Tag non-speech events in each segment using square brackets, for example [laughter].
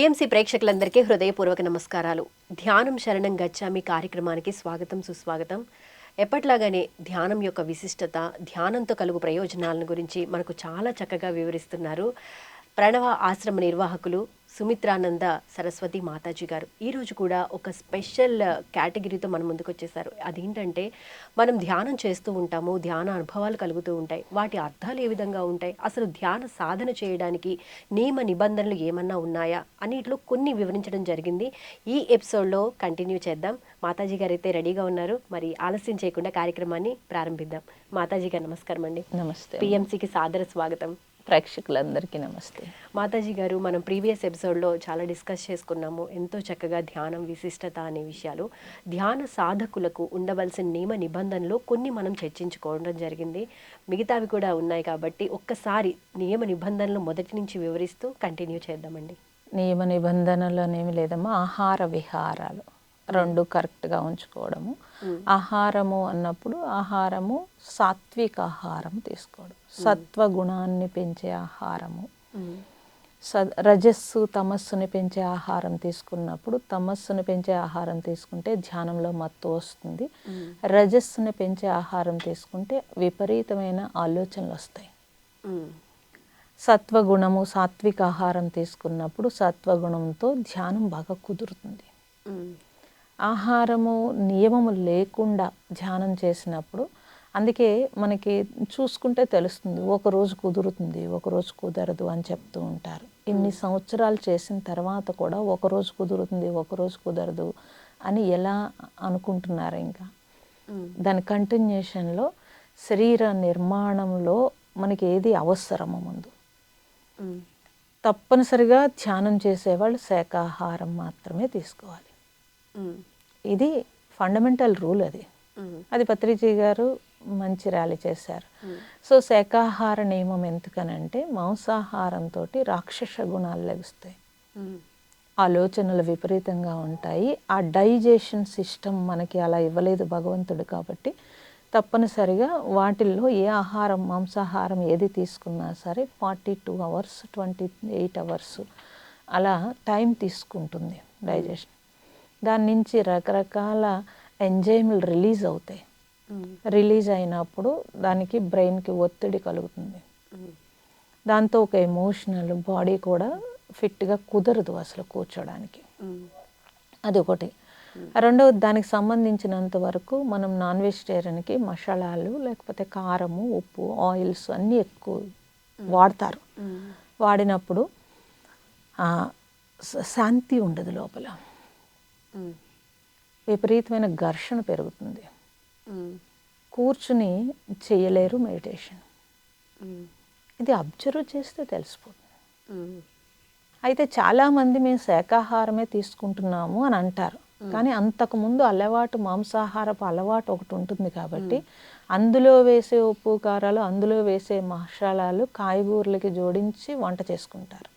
PMC ప్రేక్షకులందరికీ హృదయపూర్వక నమస్కారాలు. ధ్యానం శరణం గచ్చామి కార్యక్రమానికి స్వాగతం సుస్వాగతం. ఎప్పట్లాగానే ధ్యానం యొక్క విశిష్టత ధ్యానంతో కలుగు ప్రయోజనాలను గురించి మనకు చాలా చక్కగా వివరిస్తున్నారు ప్రణవ ఆశ్రమ నిర్వాహకులు సుమిత్రానంద సరస్వతి మాతాజీ గారు. ఈరోజు కూడా ఒక స్పెషల్ కేటగిరీతో మన ముందుకు వచ్చేసారు అదేంటంటే మనం ధ్యానం చేస్తూ ఉంటాము ధ్యాన అనుభవాలు కలుగుతూ ఉంటాయి. వాటి అర్థాలు ఏ విధంగా ఉంటాయి? అసలు ధ్యాన సాధన చేయడానికి నియమ నిబంధనలు ఏమన్నా ఉన్నాయా? అన్నిట్లో కొన్ని వివరించడం జరిగింది. ఈ ఎపిసోడ్లో కంటిన్యూ చేద్దాం. మాతాజీ గారు అయితే రెడీగా ఉన్నారు. మరి ఆలస్యం చేయకుండా కార్యక్రమాన్ని ప్రారంభిద్దాం. మాతాజీ గారు నమస్కారం అండి నమస్తే. పిఎంసికి సాదర స్వాగతం. ప్రేక్షకులందరికీ నమస్తే. మాతాజీ గారు మనం ప్రీవియస్ ఎపిసోడ్లో చాలా డిస్కస్ చేసుకున్నాము ఎంతో చక్కగా ధ్యానం విశిష్టత అనే విషయాలు. ధ్యాన సాధకులకు ఉండవలసిన నియమ నిబంధనలు కొన్ని మనం చర్చించుకోవడం జరిగింది. మిగతావి కూడా ఉన్నాయి కాబట్టి ఒక్కసారి నియమ నిబంధనలు మొదటి నుంచి వివరిస్తూ కంటిన్యూ చేద్దామండి. నియమ నిబంధనలు అనేవి లేదమ్మా ఆహార విహారాలు. రెండు కరెక్ట్గా ఉంచుకోవడము. ఆహారము అన్నప్పుడు ఆహారము సాత్విక ఆహారం తీసుకోవడం. సత్వ గుణాన్ని పెంచే ఆహారము. స రజస్సు తమస్సుని పెంచే ఆహారం తీసుకున్నప్పుడు తమస్సుని పెంచే ఆహారం తీసుకుంటే ధ్యానంలో మత్తు వస్తుంది. రజస్సుని పెంచే ఆహారం తీసుకుంటే విపరీతమైన ఆలోచనలు వస్తాయి. సత్వగుణము సాత్విక ఆహారం తీసుకున్నప్పుడు సత్వగుణంతో ధ్యానం బాగా కుదురుతుంది. ఆహారము నియమము లేకుండా ధ్యానం చేసినప్పుడు అందుకే మనకి చూసుకుంటే తెలుస్తుంది ఒకరోజు కుదురుతుంది ఒకరోజు కుదరదు అని చెప్తూ ఉంటారు. ఇన్ని సంవత్సరాలు చేసిన తర్వాత కూడా ఒకరోజు కుదురుతుంది ఒకరోజు కుదరదు అని ఎలా అనుకుంటున్నారు ఇంకా? దాని కంటిన్యూషన్లో శరీర నిర్మాణంలో మనకి ఏది అవసరమో ముందు? తప్పనిసరిగా ధ్యానం చేసేవాళ్ళు శాకాహారం మాత్రమే తీసుకోవాలి. ఇది ఫండమెంటల్ రూల్ అది. అది పత్రిజీ గారు మంచి ర్యాలీ చేశారు. సో శాకాహార నియమం ఎందుకనంటే మాంసాహారంతో రాక్షస గుణాలు లభిస్తాయి. ఆలోచనలు విపరీతంగా ఉంటాయి. ఆ డైజెషన్ సిస్టమ్ మనకి అలా ఇవ్వలేదు భగవంతుడు కాబట్టి తప్పనిసరిగా వాటిల్లో ఏ ఆహారం మాంసాహారం ఏది తీసుకున్నా సరే forty two hours twenty eight hours అలా టైం తీసుకుంటుంది డైజెషన్. దాని నుంచి రకరకాల ఎంజైమ్లు రిలీజ్ అవుతాయి. రిలీజ్ అయినప్పుడు దానికి బ్రెయిన్కి ఒత్తిడి కలుగుతుంది. దాంతో ఒక ఎమోషనల్ బాడీ కూడా ఫిట్గా కుదరదు అసలు కూర్చోడానికి. అది ఒకటి. రెండవది దానికి సంబంధించినంత వరకు మనం నాన్ వెజిటేరియన్కి మసాలాలు లేకపోతే కారము ఉప్పు ఆయిల్స్ అన్నీ ఎక్కువ వాడతారు. వాడినప్పుడు శాంతి ఉండదు లోపల. విపరీతమైన ఘర్షణ పెరుగుతుంది. కూర్చుని చేయలేరు మెడిటేషన్. ఇది అబ్జర్వ్ చేస్తే తెలిసిపోతుంది. అయితే చాలామంది మేము శాకాహారమే తీసుకుంటున్నాము అని అంటారు. కానీ అంతకుముందు అలవాటు మాంసాహారపు అలవాటు ఒకటి ఉంటుంది కాబట్టి అందులో వేసే ఉప్పు కారాలు అందులో వేసే మసాలాలు కాయగూరలకి జోడించి వంట చేసుకుంటారు.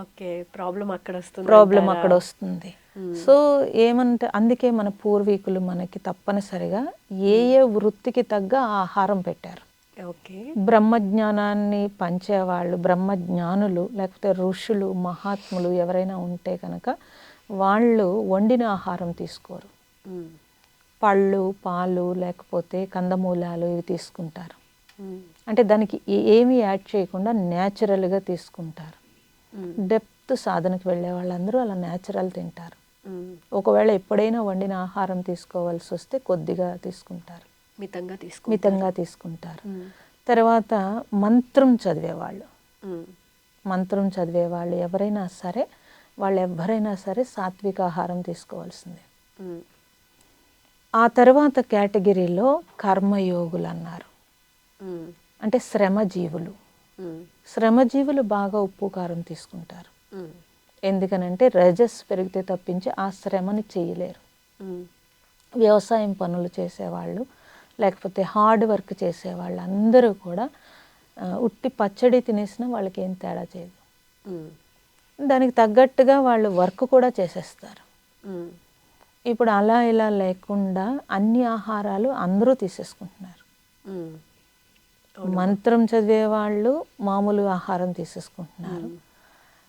ఓకే ప్రాబ్లం అక్కడ వస్తుంది ప్రాబ్లం అక్కడ వస్తుంది సో ఏమంటే అందుకే మన పూర్వీకులు మనకి తప్పనిసరిగా ఏ ఏ వృత్తికి తగ్గ ఆహారం పెట్టారు. ఓకే. బ్రహ్మజ్ఞానాన్ని పంచేవాళ్ళు బ్రహ్మజ్ఞానులు లేకపోతే ఋషులు మహాత్ములు ఎవరైనా ఉంటే కనుక వాళ్ళు వండిన ఆహారం తీసుకోరు. పళ్ళు పాలు లేకపోతే కందమూలాలు ఇవి తీసుకుంటారు. అంటే దానికి ఏమీ యాడ్ చేయకుండా న్యాచురల్గా తీసుకుంటారు. డెప్త్ సాధనకు వెళ్ళే వాళ్ళందరూ అలా న్యాచురల్ తింటారు. ఒకవేళ ఎప్పుడైనా వండిన ఆహారం తీసుకోవాల్సి వస్తే కొద్దిగా తీసుకుంటారు. మితంగా తీసుకో మితంగా తీసుకుంటారు. తర్వాత మంత్రం చదివేవాళ్ళు. మంత్రం చదివేవాళ్ళు ఎవరైనా సరే వాళ్ళు ఎవరైనా సరే సాత్విక ఆహారం తీసుకోవాల్సిందే. ఆ తర్వాత కేటగిరీలో కర్మయోగులు అన్నారు. అంటే శ్రమజీవులు. శ్రమజీవులు బాగా ఉప్పు కారం తీసుకుంటారు. ఎందుకనంటే రజస్ పెరిగితే తప్పించి ఆ శ్రమని చేయలేరు. వ్యవసాయం పనులు చేసేవాళ్ళు లేకపోతే హార్డ్ వర్క్ చేసేవాళ్ళు అందరూ కూడా ఉట్టి పచ్చడి తినేసినా వాళ్ళకి ఏం తేడా చేయదు. దానికి తగ్గట్టుగా వాళ్ళు వర్క్ కూడా చేసేస్తారు. ఇప్పుడు అలా ఇలా లేకుండా అన్ని ఆహారాలు అందరూ తీసేసుకుంటున్నారు. మంత్రం చదివే వాళ్ళు మామూలు ఆహారం తీసేసుకుంటున్నారు.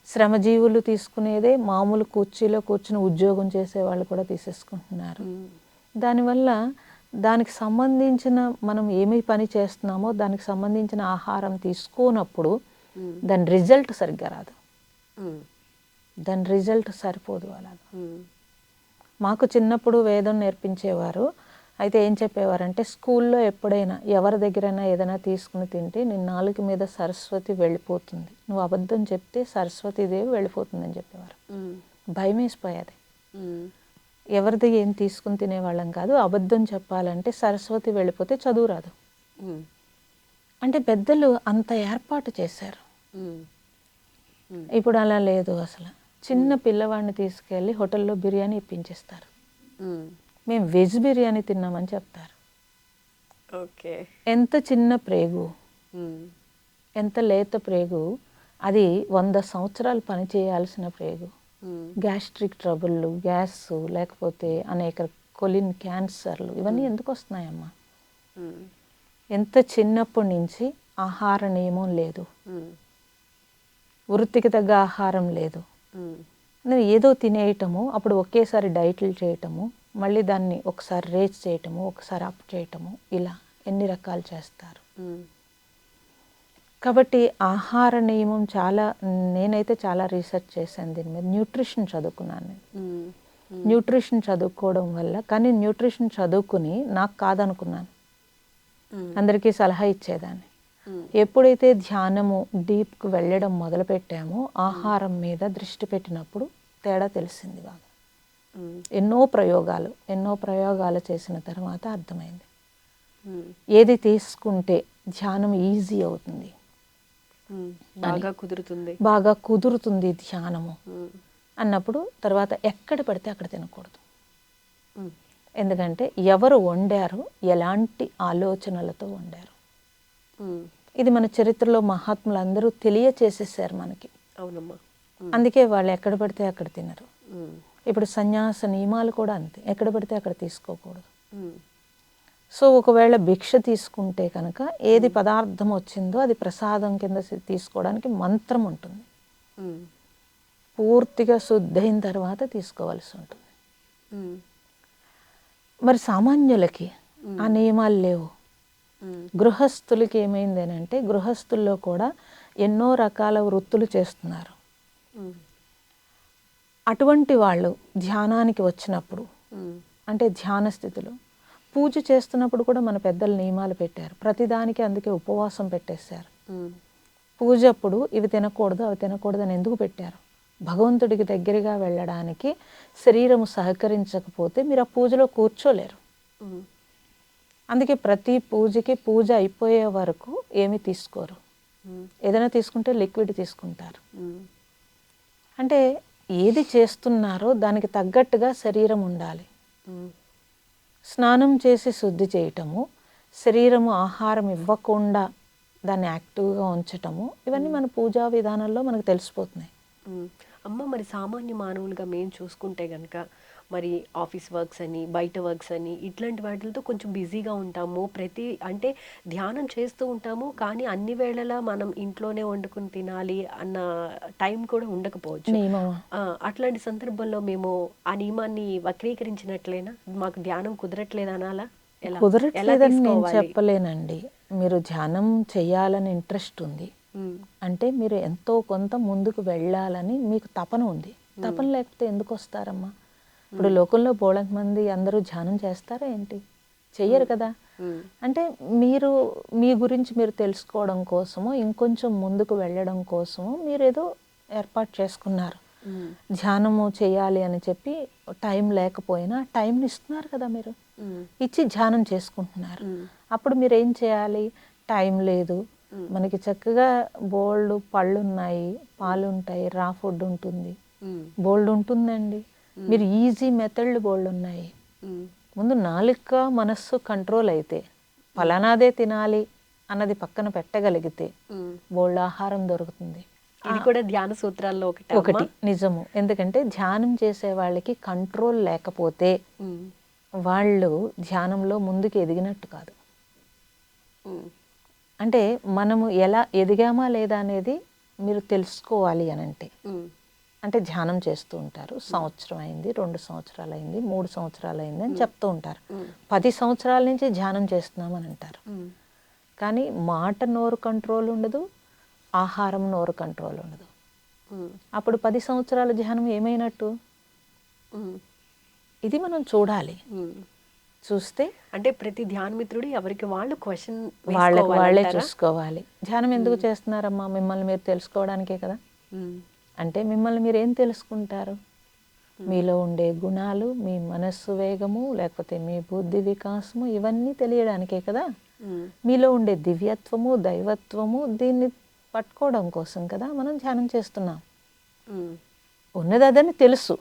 శ్రమజీవులు తీసుకునేదే మామూలు కుర్చీలో కూర్చుని ఉద్యోగం చేసే వాళ్ళు కూడా తీసేసుకుంటున్నారు. దానివల్ల దానికి సంబంధించిన మనం ఏమి పని చేస్తున్నామో దానికి సంబంధించిన ఆహారం తీసుకోనప్పుడు దాని రిజల్ట్ సరిగ్గా రాదు. దాని రిజల్ట్ సరిపోదు అలాగా. మాకు చిన్నప్పుడు వేదం నేర్పించేవారు. అయితే ఏం చెప్పేవారంటే స్కూల్లో ఎప్పుడైనా ఎవరి దగ్గరైనా ఏదైనా తీసుకుని తింటే నీ నాలుగు మీద సరస్వతి వెళ్ళిపోతుంది. నువ్వు అబద్ధం చెప్తే సరస్వతీదేవి వెళ్ళిపోతుందని చెప్పేవారు. భయం వేసిపోయేది ఎవరిది ఏం తీసుకుని తినేవాళ్ళం కాదు అబద్ధం చెప్పాలంటే సరస్వతి వెళ్ళిపోతే చదువు రాదు. అంటే పెద్దలు అంత ఏర్పాటు చేశారు. ఇప్పుడు అలా లేదు అసలు. చిన్న పిల్లవాడిని తీసుకెళ్ళి హోటల్లో బిర్యానీ ఇప్పించేస్తారు. మేము వెజ్ బిర్యానీ తిన్నామని చెప్తారు. ఓకే. ఎంత చిన్న ప్రేగు ఎంత లేత ప్రేగు అది వంద సంవత్సరాలు పని చేయాల్సిన ప్రేగు. గ్యాస్ట్రిక్ ట్రబుళ్ళు గ్యాస్ లేకపోతే అనేక కొలిన్ క్యాన్సర్లు ఇవన్నీ ఎందుకు వస్తున్నాయమ్మా? ఎంత చిన్నప్పటి నుంచి ఆహార నియమం లేదు. వృత్తికి తగ్గ ఆహారం లేదు. నేను ఏదో తినేయటము అప్పుడు ఒకేసారి డైట్లు చేయటము మళ్ళీ దాన్ని ఒకసారి రేజ్ చేయటము ఒకసారి అప్ చేయటము ఇలా ఎన్ని రకాలు చేస్తారు. కాబట్టి ఆహార నియమం చాలా నేనైతే చాలా రీసెర్చ్ చేశాను దీని మీద. న్యూట్రిషన్ చదువుకున్నాను నేను. న్యూట్రిషన్ చదువుకోవడం వల్ల కానీ న్యూట్రిషన్ చదువుకుని నాకు కాదనుకున్నాను. అందరికీ సలహా ఇచ్చేదాన్ని. ఎప్పుడైతే ధ్యానము డీప్కి వెళ్ళడం మొదలుపెట్టామో ఆహారం మీద దృష్టి పెట్టినప్పుడు తేడా తెలిసింది బాగా. ఎన్నో ప్రయోగాలు ఎన్నో ప్రయోగాలు చేసిన తర్వాత అర్థమైంది. ఏది తీసుకుంటే ధ్యానం ఈజీ అవుతుంది. బాగా కుదురుతుంది. బాగా కుదురుతుంది ధ్యానము. అన్నప్పుడు తర్వాత ఎక్కడ పడితే అక్కడ తినకూడదు. ఎందుకంటే ఎవరు వండారు ఎలాంటి ఆలోచనలతో వండారు. ఇది మన చరిత్రలో మహాత్ములందరూ తెలియచేసేసారు మనకి. అవునమ్మా. అందుకే వాళ్ళు ఎక్కడ పడితే అక్కడ తినరు. ఇప్పుడు సన్యాస నియమాలు కూడా అంతే. ఎక్కడ పడితే అక్కడ తీసుకోకూడదు. సో ఒకవేళ భిక్ష తీసుకుంటే కనుక ఏది పదార్థం వచ్చిందో అది ప్రసాదం కింద తీసుకోవడానికి మంత్రం ఉంటుంది. పూర్తిగా శుద్ధైన తర్వాత తీసుకోవాల్సి ఉంటుంది. మరి సామాన్యులకి ఆ నియమాలు లేవు. గృహస్థులకి ఏమైంది అని అంటే గృహస్థుల్లో కూడా ఎన్నో రకాల వృత్తులు చేస్తున్నారు. అటువంటి వాళ్ళు ధ్యానానికి వచ్చినప్పుడు అంటే ధ్యాన స్థితిలో పూజ చేస్తున్నప్పుడు కూడా మన పెద్దలు నియమాలు పెట్టారు. ప్రతిదానికి అందుకే ఉపవాసం పెట్టేశారు. పూజ అప్పుడు ఇవి తినకూడదు అవి తినకూడదు అని ఎందుకు పెట్టారు? భగవంతుడికి దగ్గరగా వెళ్ళడానికి శరీరము సహకరించకపోతే మీరు ఆ పూజలో కూర్చోలేరు. అందుకే ప్రతి పూజకి పూజ అయిపోయే వరకు ఏమీ తీసుకోరు. ఏదైనా తీసుకుంటే లిక్విడ్ తీసుకుంటారు. అంటే ఏది చేస్తున్నారో దానికి తగ్గట్టుగా శరీరం ఉండాలి. స్నానం చేసి శుద్ధి చేయటము శరీరము ఆహారం ఇవ్వకుండా దాన్ని యాక్టివ్గా ఉంచటము ఇవన్నీ మన పూజా విధానంలో మనకు తెలిసిపోతున్నాయి. మ్మ్. అమ్మ మరి సామాన్య మానవులుగా మేము చూసుకుంటే కనుక మరి ఆఫీస్ వర్క్స్ అని బయట వర్క్స్ అని ఇట్లాంటి వాటితో కొంచెం బిజీగా ఉంటాము. ప్రతి అంటే ధ్యానం చేస్తూ ఉంటాము కానీ అన్ని వేళలా మనం ఇంట్లోనే వండుకుని తినాలి అన్న టైం కూడా ఉండకపోవచ్చు. అట్లాంటి సందర్భంలో మేము ఆ నియమాన్ని వక్రీకరించినట్లేనా? మాకు ధ్యానం కుదరట్లేదు అనాలా? కుదరట్లేదని నేను? చెప్పలేనండి. మీరు ధ్యానం చేయాలని ఇంట్రెస్ట్ ఉంది. అంటే మీరు ఎంతో కొంత ముందుకు వెళ్ళాలని మీకు తపన ఉంది. తపన లేకపోతే ఎందుకు వస్తారమ్మా? ఇప్పుడు లోకంలో బోళంత మంది అందరూ ధ్యానం చేస్తారా ఏంటి? చెయ్యరు కదా. అంటే మీరు మీ గురించి మీరు తెలుసుకోవడం కోసమో ఇంకొంచెం ముందుకు వెళ్ళడం కోసమో మీరు ఏదో ఏర్పాటు చేసుకున్నారు. ధ్యానము చేయాలి అని చెప్పి టైం లేకపోయినా టైంని ఇస్తున్నారు కదా మీరు. ఇచ్చి ధ్యానం చేసుకుంటున్నారు. అప్పుడు మీరు ఏం చేయాలి? టైం లేదు. మనకి చక్కగా బోల్డ్ పళ్ళు ఉన్నాయి పాలు ఉంటాయి రా ఫుడ్ ఉంటుంది. బోల్డ్ ఉంటుందండి. మీరు ఈజీ మెథడ్లు బోల్డ్ ఉన్నాయి. ముందు నాలుక మనస్సు కంట్రోల్ అయితే ఫలానాదే తినాలి అన్నది పక్కన పెట్టగలిగితే. బోల్డ్ ఆహారం దొరుకుతుంది. ఇది కూడా ధ్యాన సూత్రాల్లో ఒకటి ఒకటి నిజము. ఎందుకంటే ధ్యానం చేసే వాళ్ళకి కంట్రోల్ లేకపోతే వాళ్ళు ధ్యానంలో ముందుకు ఎదిగినట్టు కాదు. అంటే మనము ఎలా ఎదిగామా లేదా అనేది మీరు తెలుసుకోవాలి అని అంటే అంటే ధ్యానం చేస్తూ ఉంటారు. సంవత్సరం అయింది రెండు సంవత్సరాలు అయింది మూడు సంవత్సరాలు అయింది అని చెప్తూ ఉంటారు. పది సంవత్సరాల నుంచి ధ్యానం చేస్తున్నాం అని అంటారు. కానీ మాట నోరు కంట్రోల్ ఉండదు ఆహారం నోరు కంట్రోల్ ఉండదు. అప్పుడు పది సంవత్సరాల ధ్యానం ఏమైనట్టు? ఇది మనం చూడాలి. చూస్తే అంటే ప్రతి ధ్యానమిత్రుడు ఎవరికి వాళ్ళు క్వశ్చన్ వాళ్ళకి వాళ్ళే చూసుకోవాలి. ధ్యానం ఎందుకు చేస్తున్నారమ్మా? మిమ్మల్ని మీరు తెలుసుకోవడానికే కదా. అంటే మిమ్మల్ని మీరు ఏం తెలుసుకుంటారు? మీలో ఉండే గుణాలు మీ మనస్సు వేగము లేకపోతే మీ బుద్ధి వికాసము ఇవన్నీ తెలియడానికే కదా? మీలో ఉండే దివ్యత్వము దైవత్వము దీన్ని పట్టుకోవడం కోసం కదా మనం ధ్యానం చేస్తున్నాం. ఉన్నది అదని తెలుసు.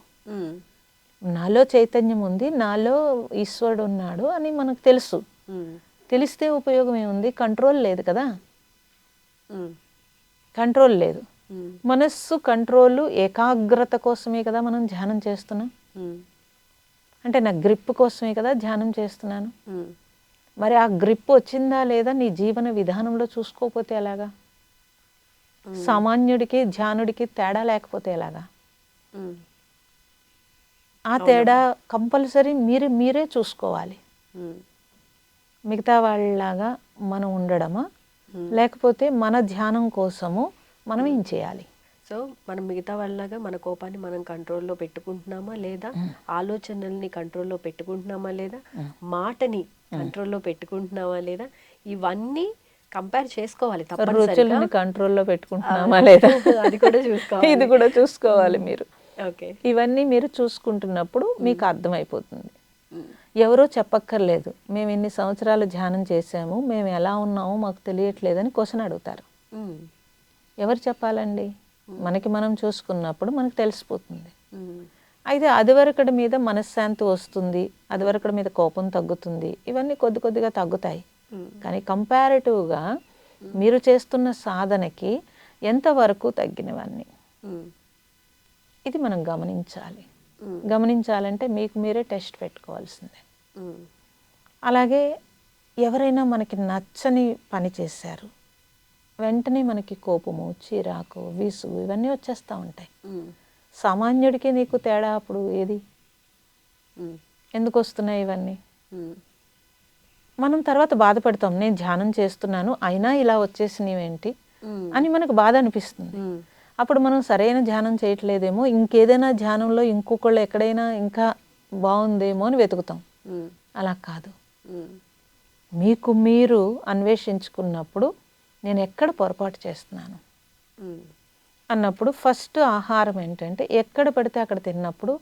నాలో చైతన్యం ఉంది నాలో ఈశ్వరుడు ఉన్నాడు అని మనకు తెలుసు. తెలిస్తే ఉపయోగం ఏముంది? కంట్రోల్ లేదు కదా? కంట్రోల్ లేదు. మనస్సు కంట్రోల్ ఏకాగ్రత కోసమే కదా మనం ధ్యానం చేస్తున్నాం. అంటే నా గ్రిప్ కోసమే కదా ధ్యానం చేస్తున్నాను. మరి ఆ గ్రిప్ వచ్చిందా లేదా నీ జీవన విధానంలో చూసుకోకపోతే ఎలాగా? సామాన్యుడికి ధ్యానుడికి తేడా లేకపోతే ఎలాగా? ఆ తేడా కంపల్సరీ మీరు మీరే చూసుకోవాలి. మిగతా వాళ్ళలాగా మనం ఉండడమా? లేకపోతే మన ధ్యానం కోసము మనం ఏం చేయాలి? సో మనం మిగతా వాళ్ళగా మన కోపాన్ని మనం కంట్రోల్లో పెట్టుకుంటున్నామా లేదా? ఆలోచనల్ని కంట్రోల్లో పెట్టుకుంటున్నామా లేదా? మాటని కంట్రోల్లో పెట్టుకుంటున్నామా లేదా? ఇవన్నీ కంపేర్ చేసుకోవాలి రుచులని కంట్రోల్లో పెట్టుకుంటున్నామా [laughs] లేదా? అది కూడా చూసుకోవాలి. ఇది కూడా చూసుకోవాలి మీరు. ఓకే. ఇవన్నీ మీరు చూసుకుంటున్నప్పుడు మీకు అర్థమైపోతుంది. ఎవరో చెప్పక్కర్లేదు. మేము ఇన్ని సంవత్సరాలు ధ్యానం చేసాము మేము ఎలా ఉన్నామో మాకు తెలియట్లేదని క్వశ్చన్ అడుగుతారు. ఎవరు చెప్పాలండి? మనకి మనం చూసుకున్నప్పుడు మనకు తెలిసిపోతుంది. అయితే అదివరకటి మీద మనశ్శాంతి వస్తుంది అదివరకటి మీద కోపం తగ్గుతుంది ఇవన్నీ కొద్ది కొద్దిగా తగ్గుతాయి. కానీ కంపారిటివ్గా మీరు చేస్తున్న సాధనకి ఎంతవరకు తగ్గినవన్నీ? ఇది మనం గమనించాలి. గమనించాలంటే మీకు మీరే టెస్ట్ పెట్టుకోవాల్సిందే. అలాగే ఎవరైనా మనకి నచ్చని పని చేశారు వెంటనే మనకి కోపము చిరాకు విసుగు ఇవన్నీ వచ్చేస్తూ ఉంటాయి. సామాన్యుడికి నీకు తేడా అప్పుడు ఏది? ఎందుకు వస్తున్నాయి ఇవన్నీ? మనం తర్వాత బాధపడతాం నేను ధ్యానం చేస్తున్నాను అయినా ఇలా వచ్చేసినవేంటి? అని మనకు బాధ అనిపిస్తుంది. అప్పుడు మనం సరైన ధ్యానం చేయట్లేదేమో ఇంకేదైనా ధ్యానంలో ఇంకొకళ్ళు ఎక్కడైనా ఇంకా బాగుందేమో అని వెతుకుతాం. అలా కాదు. మీకు మీరు అన్వేషించుకున్నప్పుడు నేను ఎక్కడ పొరపాటు చేస్తున్నాను? అన్నప్పుడు ఫస్ట్ ఆహారం ఏంటంటే ఎక్కడ పడితే అక్కడ తిన్నప్పుడు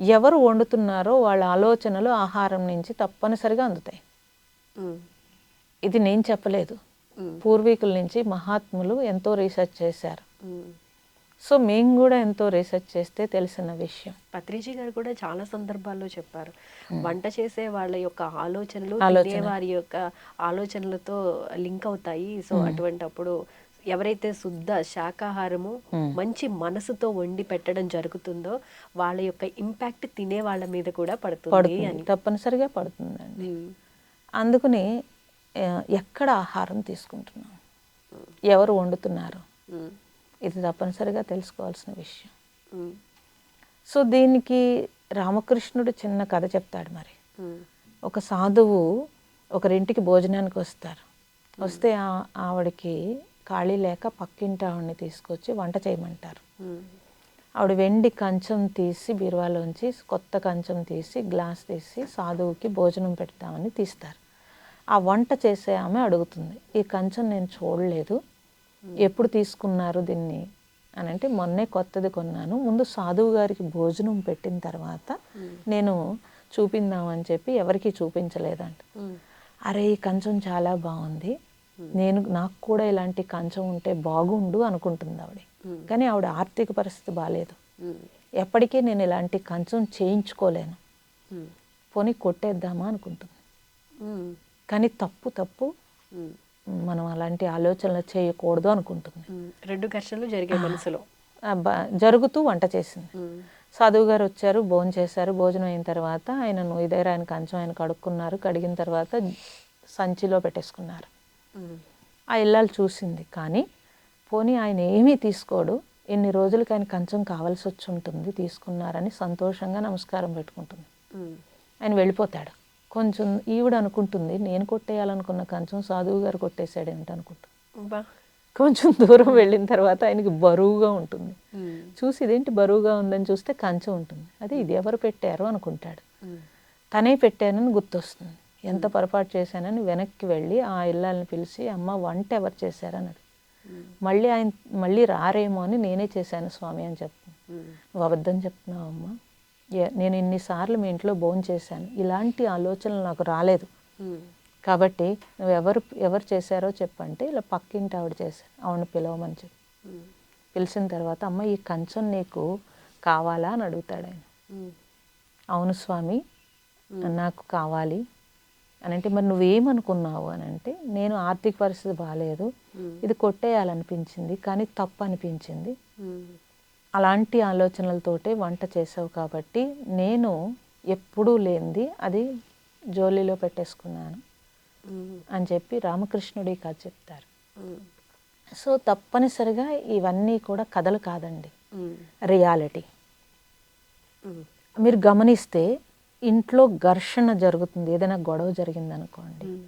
ఎవరు వండుతున్నారో వాళ్ళ ఆలోచనలు ఆహారం నుంచి తప్పనిసరిగా అందుతాయి. ఇది నేను చెప్పలేదు. పూర్వీకుల నుంచి మహాత్ములు ఎంతో రీసెర్చ్ చేశారు. సో మేము కూడా ఎంతో రీసెర్చ్ చేస్తే తెలిసిన విషయం. పత్రిజీ గారు కూడా చాలా సందర్భాల్లో చెప్పారు. వంట చేసే వాళ్ళ యొక్క ఆలోచనలు వారి యొక్క ఆలోచనలతో లింక్ అవుతాయి. సో అటువంటి అప్పుడు ఎవరైతే శుద్ధ శాకాహారము మంచి మనసుతో వండి పెట్టడం జరుగుతుందో వాళ్ళ యొక్క ఇంపాక్ట్ తినే వాళ్ళ మీద కూడా పడుతుంది అని. తప్పనిసరిగా పడుతుందండి. అందుకని ఎక్కడ ఆహారం తీసుకుంటున్నాం? ఎవరు వండుతున్నారు? ఇది తప్పనిసరిగా తెలుసుకోవాల్సిన విషయం. సో దీనికి రామకృష్ణుడు చిన్న కథ చెప్తాడు మరి. ఒక సాధువు ఒకరింటికి భోజనానికి వస్తారు. వస్తే ఆ- ఆవిడకి ఖాళీ లేక పక్కింటి ఆవిడని తీసుకొచ్చి వంట చేయమంటారు. ఆవిడ వెండి కంచం తీసి బీరువాలోంచి కొత్త కంచం తీసి గ్లాస్ తీసి సాధువుకి భోజనం పెడతామని తీస్తారు. ఆ వంట చేసే ఆమె అడుగుతుంది ఈ కంచం నేను చూడలేదు ఎప్పుడు తీసుకున్నారు దీన్ని అని అంటే మొన్నే కొత్తది కొన్నాను. ముందు సాధువు గారికి భోజనం పెట్టిన తర్వాత నేను చూపిందామని చెప్పి ఎవరికి చూపించలేదంట. అరే ఈ కంచం చాలా బాగుంది. నేను నాకు కూడా ఇలాంటి కంచం ఉంటే బాగుండు అనుకుంటుంది ఆవిడ. కానీ ఆవిడ ఆర్థిక పరిస్థితి బాగాలేదు ఎప్పటికీ నేను ఇలాంటి కంచం చేయించుకోలేను. పోనీ కొట్టేద్దామా అనుకుంటుంది. కానీ తప్పు తప్పు మనం అలాంటి ఆలోచనలు చేయకూడదు అనుకుంటుంది. రెండు ఘర్షణలు జరిగే మనసులో. జరుగుతూ వంట చేసింది. సాధువు గారు వచ్చారు భోజనం చేశారు. భోజనం అయిన తర్వాత ఆయనను ఇదేరా ఆయన కంచం ఆయన కడుక్కున్నారు. కడిగిన తర్వాత సంచిలో పెట్టేసుకున్నారు. ఆ ఇల్లాలు చూసింది. కానీ పోనీ ఆయన ఏమీ తీసుకోడు. ఎన్ని రోజులకి ఆయన కంచం కావాల్సి వచ్చి ఉంటుంది తీసుకున్నారని సంతోషంగా నమస్కారం పెట్టుకుంటుంది. ఆయన వెళ్ళిపోతాడు. కొంచెం ఈవిడ అనుకుంటుంది నేను కొట్టేయాలనుకున్న కంచం సాధువు గారు కొట్టేశాడు ఏమిటి అనుకుంటుంది. బా. కొంచెం దూరం వెళ్ళిన తర్వాత ఆయనకి బరువుగా ఉంటుంది. చూసి ఇదేంటి బరువుగా ఉందని చూస్తే కంచం ఉంటుంది. అదే ఇది ఎవరు పెట్టారు అనుకుంటాడు. తనే పెట్టానని గుర్తొస్తుంది. ఎంత పొరపాటు చేశానని వెనక్కి వెళ్ళి ఆ ఇల్లాలని పిలిచి అమ్మ వంట ఎవరు చేశారన్నాడు మళ్ళీ ఆయన మళ్ళీ రారేమో అని నేనే చేశాను స్వామి అని చెప్తాను నువ్వు అబద్ధం చెప్తున్నావు అమ్మా నేను ఇన్నిసార్లు మీ ఇంట్లో భోజనం చేశాను. ఇలాంటి ఆలోచనలు నాకు రాలేదు. కాబట్టి నువ్వు ఎవరు ఎవరు చేశారో చెప్పంటే ఇలా పక్కింటి ఆవిడ చేశాను ఆవిడ పిలవమని చెప్పి. పిలిచిన తర్వాత అమ్మ ఈ కంచం నీకు కావాలా? అని అడుగుతాడు ఆయన. అవును స్వామి నాకు కావాలి. అని అంటే మరి నువ్వేమనుకున్నావు? అని అంటే నేను ఆర్థిక పరిస్థితి బాగాలేదు ఇది కొట్టేయాలనిపించింది కానీ తప్పు అనిపించింది. అలాంటి ఆలోచనలతోటే వంట చేసావు కాబట్టి నేను ఎప్పుడూ లేనిది అది జోలీలో పెట్టేసుకున్నాను. అని చెప్పి రామకృష్ణుడి కథ చెప్తారు. సో తప్పనిసరిగా ఇవన్నీ కూడా కథలు కాదండి. రియాలిటీ. మీరు గమనిస్తే ఇంట్లో ఘర్షణ జరుగుతుంది. ఏదైనా గొడవ జరిగింది అనుకోండి ఉమ్,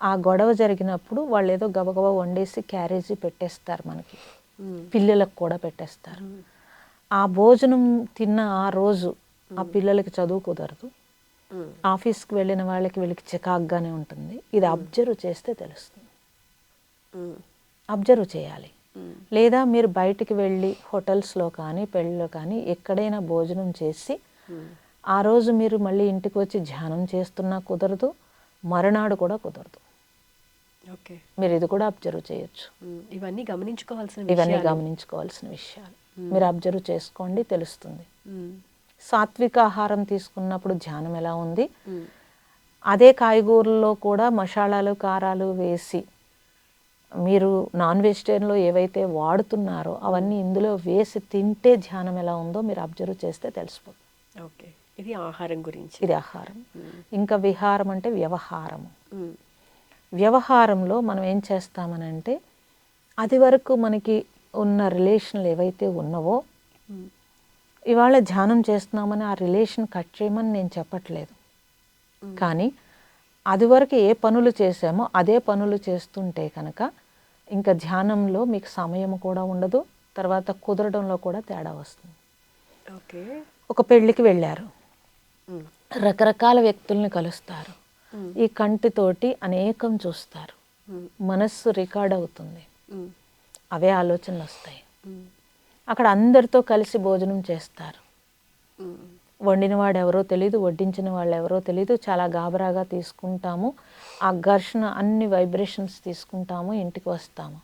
ఆ గొడవ జరిగినప్పుడు వాళ్ళు ఏదో గబగబా వండేసి క్యారేజీ పెట్టేస్తారు మనకి. పిల్లలకు కూడా పెట్టేస్తారు. ఆ భోజనం తిన్న ఆ రోజు ఆ పిల్లలకి చదువు కుదరదు. ఆఫీస్కి వెళ్ళిన వాళ్ళకి వీళ్ళకి చికాగ్గానే ఉంటుంది. ఇది అబ్జర్వ్ చేస్తే తెలుస్తుంది. అబ్జర్వ్ చేయాలి. లేదా మీరు బయటికి వెళ్ళి హోటల్స్లో కానీ పెళ్ళిలో కానీ ఎక్కడైనా భోజనం చేసి ఆ రోజు మీరు మళ్ళీ ఇంటికి వచ్చి ధ్యానం చేస్తున్నా కుదరదు. మరునాడు కూడా కుదరదు. ఓకే. మీరు ఇది కూడా అబ్జర్వ్ చేయొచ్చు. ఇవన్నీ గమనించుకోవాల్సిన ఇవన్నీ. గమనించుకోవాల్సిన విషయాలు. మీరు అబ్జర్వ్ చేసుకోండి తెలుస్తుంది. సాత్విక ఆహారం తీసుకున్నప్పుడు ధ్యానం ఎలా ఉంది? అదే కాయగూరల్లో కూడా మసాలాలు కారాలు వేసి మీరు నాన్ వెజిటేరియన్లో ఏవైతే వాడుతున్నారో అవన్నీ ఇందులో వేసి తింటే ధ్యానం ఎలా ఉందో మీరు అబ్జర్వ్ చేస్తే తెలిసిపోతుంది. ఓకే. ఇది ఆహారం గురించి. ఇది ఆహారం. ఇంకా విహారం అంటే వ్యవహారము. వ్యవహారంలో మనం ఏం చేస్తామనంటే అది వరకు మనకి ఉన్న రిలేషన్లు ఏవైతే ఉన్నవో ఇవాళ ధ్యానం చేస్తున్నామని ఆ రిలేషన్ కట్ చేయమని నేను చెప్పట్లేదు. కానీ అది వరకు ఏ పనులు చేసామో అదే పనులు చేస్తుంటే కనుక ఇంకా ధ్యానంలో మీకు సమయం కూడా ఉండదు తర్వాత కుదరడంలో కూడా తేడా వస్తుంది. ఓకే. ఒక పెళ్ళికి వెళ్ళారు. రకరకాల వ్యక్తుల్ని కలుస్తారు. ఈ కంటితోటి అనేకం చూస్తారు. మనస్సు రికార్డ్ అవుతుంది. అవే ఆలోచనలు వస్తాయి అక్కడ అందరితో కలిసి భోజనం చేస్తారు. వండిన వాడు ఎవరో తెలియదు వడ్డించిన వాళ్ళు ఎవరో తెలియదు చాలా గాబరాగా తీసుకుంటాము. ఆ ఘర్షణ అన్ని వైబ్రేషన్స్ తీసుకుంటాము ఇంటికి వస్తాము.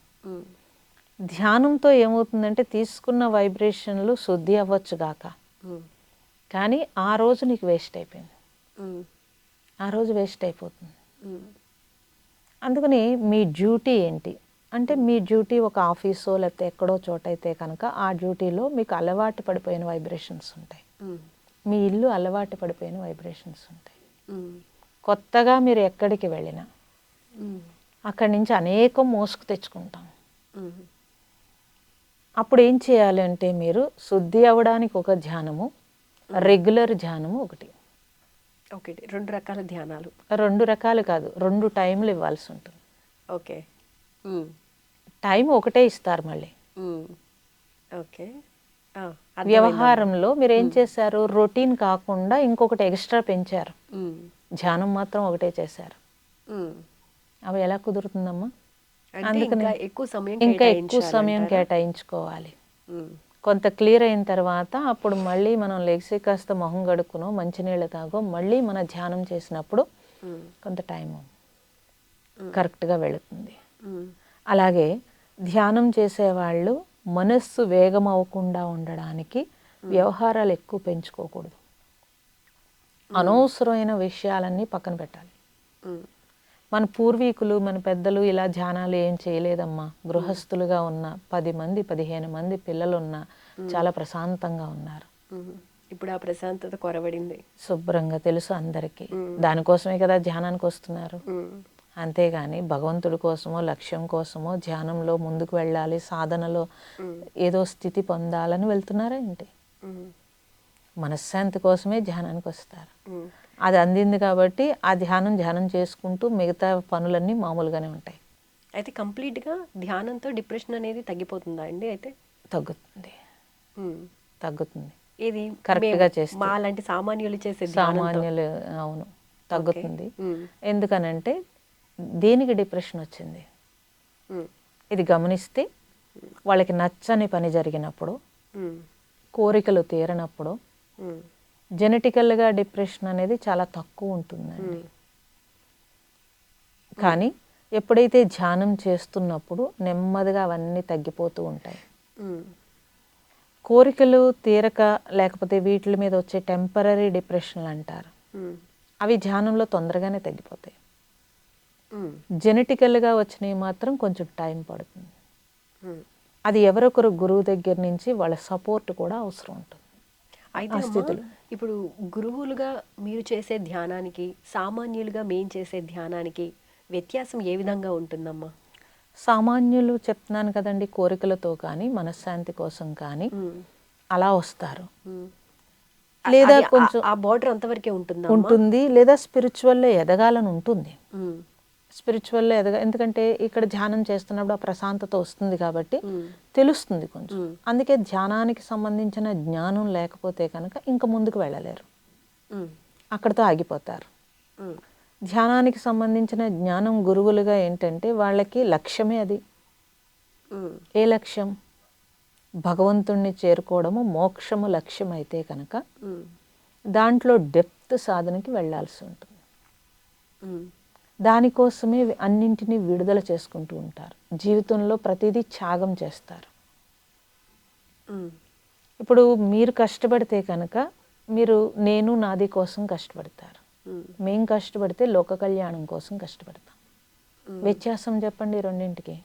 ధ్యానంతో ఏమవుతుందంటే తీసుకున్న వైబ్రేషన్లు శుద్ధి అవ్వచ్చు గాక. కానీ ఆ రోజు నీకు వేస్ట్ అయిపోయింది. ఆ రోజు వేస్ట్ అయిపోతుంది. అందుకని మీ డ్యూటీ ఏంటి? అంటే మీ డ్యూటీ ఒక ఆఫీసో లేకపోతే ఎక్కడో చోట అయితే కనుక ఆ డ్యూటీలో మీకు అలవాటు పడిపోయిన వైబ్రేషన్స్ ఉంటాయి. మీ ఇల్లు అలవాటు పడిపోయిన వైబ్రేషన్స్ ఉంటాయి. కొత్తగా మీరు ఎక్కడికి వెళ్ళినా అక్కడి నుంచి అనేకం మోసుకు తెచ్చుకుంటాం. అప్పుడు ఏం చేయాలి అంటే మీరు శుద్ధి అవ్వడానికి ఒక ధ్యానము రెగ్యులర్ ధ్యానము ఒకటి. ఓకే రెండు రకాల ధ్యానాలు. రెండు రకాలు కాదు రెండు టైంలు ఇవ్వాల్సి ఉంటుంది. ఓకే. టైం ఒకటే ఇస్తారు మళ్ళీ. ఓకే. వ్యవహారంలో మీరు ఏం చేశారు? రొటీన్ కాకుండా ఇంకొకటి ఎక్స్ట్రా పెంచారు. ధ్యానం మాత్రం ఒకటే చేశారు. అవి ఎలా కుదురుతుందమ్మా? అందుకని ఇంకా ఎక్కువ సమయం ఇంకా ఎక్కువ సమయం? కేటాయించుకోవాలి. కొంత క్లియర్ అయిన తర్వాత అప్పుడు మళ్ళీ మనం లెగ్సి కాస్త మొహం గడుక్కునో మంచినీళ్ళు తాగో మళ్ళీ మన ధ్యానం చేసినప్పుడు కొంత టైం కరెక్ట్గా వెళుతుంది. అలాగే ధ్యానం చేసేవాళ్ళు మనస్సు వేగం అవ్వకుండా ఉండడానికి వ్యవహారాలు ఎక్కువ పెంచుకోకూడదు. అనవసరమైన విషయాలన్నీ పక్కన పెట్టాలి. మన పూర్వీకులు మన పెద్దలు ఇలా ధ్యానాలు ఏం చేయలేదమ్మా. గృహస్థులుగా ఉన్న పది మంది పదిహేను మంది పిల్లలు ఉన్న చాలా ప్రశాంతంగా ఉన్నారు. ఇప్పుడు ఆ ప్రశాంతత కొరవడింది. శుభ్రంగా తెలుసు అందరికీ. దానికోసమే కదా ధ్యానానికి వస్తున్నారు. అంతేగాని భగవంతుడి కోసమో లక్ష్యం కోసమో ధ్యానంలో ముందుకు వెళ్ళాలి సాధనలో ఏదో స్థితి పొందాలని వెళ్తున్నారా ఏంటి? మనశ్శాంతి కోసమే ధ్యానానికి వస్తారు. అది అందింది కాబట్టి ఆ ధ్యానం ధ్యానం చేసుకుంటూ మిగతా పనులన్నీ మామూలుగానే ఉంటాయి. అయితే కంప్లీట్గా ధ్యానంతో డిప్రెషన్ అనేది తగ్గిపోతుందా అండి అయితే? తగ్గుతుంది. తగ్గుతుంది. ఇది Correct మేము- గా చేస్తే. మా లాంటి సామాన్యులు చేసే సామాన్యులు అవును. తగ్గుతుంది. ఎందుకనంటే దేనికి డిప్రెషన్ వచ్చింది? ఇది గమనిస్తే వాళ్ళకి నచ్చని పని జరిగినప్పుడు కోరికలు తీరనప్పుడు జెనెటికల్గా డిప్రెషన్ అనేది చాలా తక్కువ ఉంటుందండి. కానీ ఎప్పుడైతే ధ్యానం చేస్తున్నప్పుడు నెమ్మదిగా అవన్నీ తగ్గిపోతూ ఉంటాయి. కోరికలు తీరక లేకపోతే వీటి మీద వచ్చే టెంపరీ డిప్రెషన్లు అంటారు. అవి ధ్యానంలో తొందరగానే తగ్గిపోతాయి. జెనెటికల్గా వచ్చినవి మాత్రం కొంచెం టైం పడుతుంది. ఉమ్. అది ఎవరొకరు గురువు దగ్గర నుంచి వాళ్ళ సపోర్ట్ కూడా అవసరం ఉంటుంది. అయితే స్థితిలో. ఇప్పుడు గురువులుగా మీరు చేసే ధ్యానానికి సామాన్యులుగా మేం చేసే ధ్యానానికి వ్యత్యాసం ఏ విధంగా ఉంటుందమ్మా? సామాన్యులు చెప్తున్నాను కదండి కోరికలతో కానీ మనశ్శాంతి కోసం కానీ ఉమ్, అలా వస్తారు. ఉమ్. లేదా కొంచెం ఆ బార్డర్ అంతవరకే ఉంటుందా ఉంటుంది లేదా స్పిరిచువల్లో ఎదగాలని ఉంటుంది. స్పిరిచువల్లో ఎదగ ఎందుకంటే ఇక్కడ ధ్యానం చేస్తున్నప్పుడు ఆ ప్రశాంతత వస్తుంది కాబట్టి తెలుస్తుంది కొంచెం. అందుకే ధ్యానానికి సంబంధించిన జ్ఞానం లేకపోతే కనుక ఇంకా ముందుకు వెళ్ళలేరు. అక్కడితో ఆగిపోతారు. ధ్యానానికి సంబంధించిన జ్ఞానం గురువులుగా ఏంటంటే వాళ్ళకి లక్ష్యమే అది. ఏ లక్ష్యం? భగవంతుణ్ణి చేరుకోవడము మోక్షము లక్ష్యం అయితే కనుక దాంట్లో డెప్త్ సాధనకి వెళ్ళాల్సి ఉంటుంది. దానికోసమే అన్నింటినీ విడుదల చేసుకుంటూ ఉంటారు. జీవితంలో ప్రతిదీ త్యాగం చేస్తారు. ఇప్పుడు మీరు కష్టపడితే కనుక మీరు నేను నాది కోసం కష్టపడతారు. మేం కష్టపడితే లోక కళ్యాణం కోసం కష్టపడతాం. వ్యత్యాసం చెప్పండి రెండింటికి.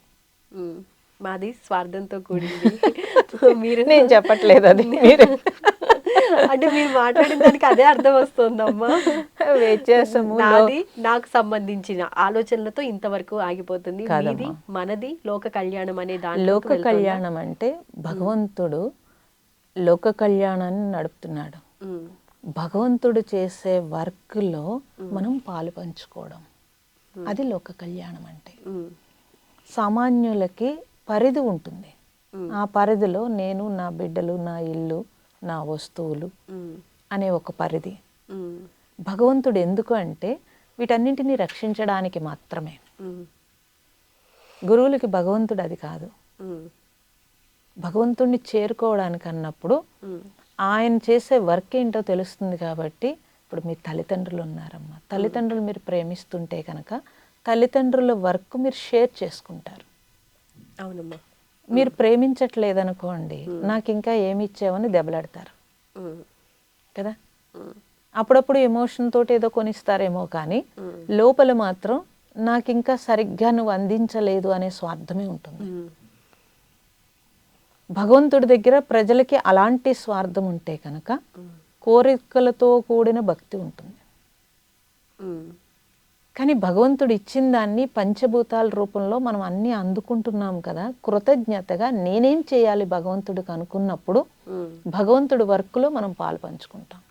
మాది స్వార్థంతో కూడింది. మీరు [laughs] నేను చెప్పట్లేదు అది. [laughs] మీరు అంటే మీరు మాట్లాడిన దానికి అదే అర్థం వస్తుందమ్మా. వ్యత్యాసము లో- నాది నాకు సంబంధించిన ఆలోచనలతో ఇంతవరకు ఆగిపోతుంది. మీది మనది లోక కళ్యాణం అనే దాంట్లో లోక కళ్యాణం అంటే భగవంతుడు లోక కళ్యాణాన్ని నడుపుతున్నాడు. భగవంతుడు చేసే వర్క్లో మనం పాలు పంచుకోవడం. అది లోక కళ్యాణం అంటే. సామాన్యులకి పరిధి ఉంటుంది. ఆ పరిధిలో నేను నా బిడ్డలు నా ఇల్లు నా వస్తువులు అనే ఒక పరిధి. భగవంతుడు ఎందుకు అంటే వీటన్నింటినీ రక్షించడానికి మాత్రమే. గురువులకి భగవంతుడు అది కాదు. భగవంతుడిని చేరుకోవడానికి అన్నప్పుడు ఆయన చేసే వర్క్ ఏంటో తెలుస్తుంది కాబట్టి ఇప్పుడు మీ తల్లిదండ్రులు ఉన్నారమ్మా. తల్లిదండ్రులు మీరు ప్రేమిస్తుంటే కనుక తల్లిదండ్రుల వర్క్ మీరు షేర్ చేసుకుంటారు. అవునమ్మా. మీరు ప్రేమించట్లేదనుకోండి నాకు ఇంకా ఏమి ఇచ్చావని దెబ్బలాడతారు. కదా? అప్పుడప్పుడు ఎమోషన్ తోటి ఏదో కొనిస్తారేమో కానీ లోపల మాత్రం నాకు ఇంకా సరిగ్గా నువ్వు అందించలేదు అనే స్వార్థమే ఉంటుంది. భగవంతుడి దగ్గర ప్రజలకి అలాంటి స్వార్థం ఉంటే కనుక కోరికలతో కూడిన భక్తి ఉంటుంది. కానీ భగవంతుడు ఇచ్చిన దాన్ని పంచభూతాల రూపంలో మనం అన్నీ అందుకుంటున్నాం కదా కృతజ్ఞతగా నేనేం చేయాలి భగవంతుడికి అనుకున్నప్పుడు భగవంతుడి వర్క్లో మనం పాలు పంచుకుంటాం.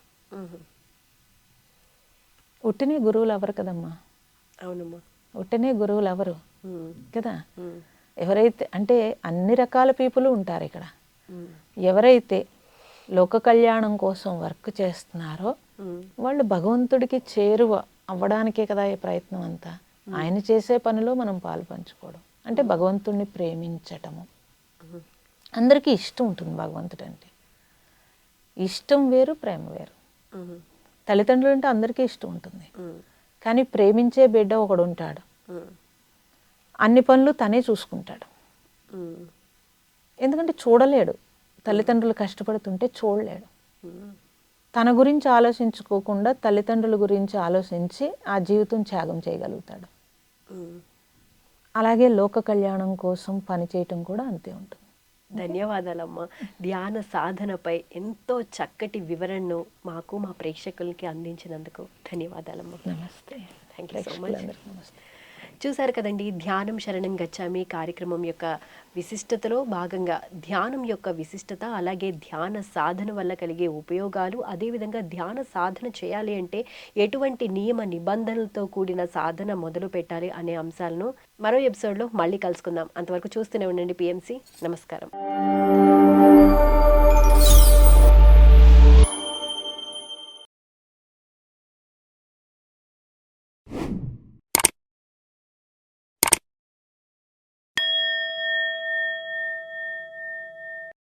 ఉట్టినే గురువులు ఎవరు కదమ్మా? అవునమ్మా. ఉట్టినే గురువులు ఎవరు? కదా? ఎవరైతే అంటే అన్ని రకాల పీపుల్ ఉంటారు ఇక్కడ. ఎవరైతే లోక కళ్యాణం కోసం వర్క్ చేస్తున్నారో వాళ్ళు భగవంతుడికి చేరువ అవ్వడానికే కదా ఈ ప్రయత్నం అంతా. ఆయన చేసే పనిలో మనం పాలు పంచుకోవడం. అంటే భగవంతుడిని ప్రేమించటము. అందరికీ ఇష్టం ఉంటుంది భగవంతుడు అంటే. ఇష్టం వేరు ప్రేమ వేరు. తల్లిదండ్రులు అంటే అందరికీ ఇష్టం ఉంటుంది. కానీ ప్రేమించే బిడ్డ ఒకడు ఉంటాడు. అన్ని పనులు తనే చూసుకుంటాడు. ఎందుకంటే చూడలేడు. తల్లిదండ్రులు కష్టపడుతుంటే చూడలేడు. తన గురించి ఆలోచించుకోకుండా తల్లిదండ్రుల గురించి ఆలోచించి ఆ జీవితం త్యాగం చేయగలుగుతాడు. అలాగే లోక కళ్యాణం కోసం పనిచేయటం కూడా అంతే ఉంటుంది. ధన్యవాదాలమ్మా. ధ్యాన సాధనపై ఎంతో చక్కటి వివరణను మాకు మా ప్రేక్షకులకి అందించినందుకు ధన్యవాదాలమ్మా. నమస్తే. You so much. ప్రేక్షకులందరికీ నమస్తే. చూశారు కదండి ధ్యానం శరణం గచ్చామి కార్యక్రమం యొక్క విశిష్టతలో భాగంగా ధ్యానం యొక్క విశిష్టత అలాగే ధ్యాన సాధన వల్ల కలిగే ఉపయోగాలు అదేవిధంగా ధ్యాన సాధన చేయాలి అంటే ఎటువంటి నియమ నిబంధనలతో కూడిన సాధన మొదలు పెట్టాలి అనే అంశాలను మరో ఎపిసోడ్లో మళ్ళీ కలుసుకుందాం. అంతవరకు చూస్తూనే ఉండండి పిఎంసి. నమస్కారం.